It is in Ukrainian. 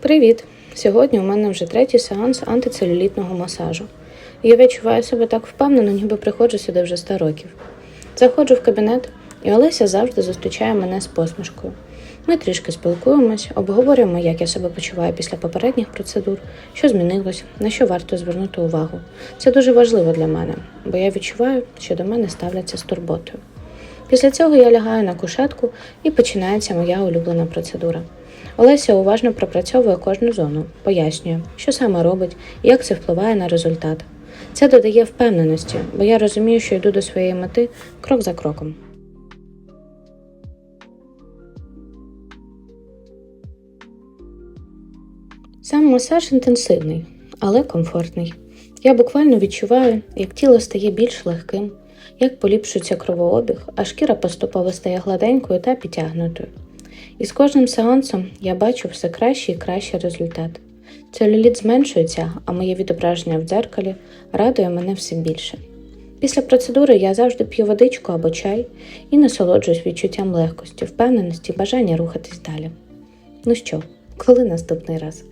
Привіт! Сьогодні у мене вже третій сеанс антицелюлітного масажу. Я відчуваю себе так впевнено, ніби приходжу сюди вже 100 років. Заходжу в кабінет, і Олеся завжди зустрічає мене з посмішкою. Ми трішки спілкуємось, обговорюємо, як я себе почуваю після попередніх процедур, що змінилось, на що варто звернути увагу. Це дуже важливо для мене, бо я відчуваю, що до мене ставляться з турботою. Після цього я лягаю на кушетку і починається моя улюблена процедура. Олеся уважно пропрацьовує кожну зону, пояснює, що саме робить і як це впливає на результат. Це додає впевненості, бо я розумію, що йду до своєї мети крок за кроком. Сам масаж інтенсивний, але комфортний. Я буквально відчуваю, як тіло стає більш легким, як поліпшується кровообіг, а шкіра поступово стає гладенькою та підтягнутою. І з кожним сеансом я бачу все кращий і кращий результат. Целюліт зменшується, а моє відображення в дзеркалі радує мене все більше. Після процедури я завжди п'ю водичку або чай і насолоджуюсь відчуттям легкості, впевненості бажання рухатись далі. Ну що, коли наступний раз?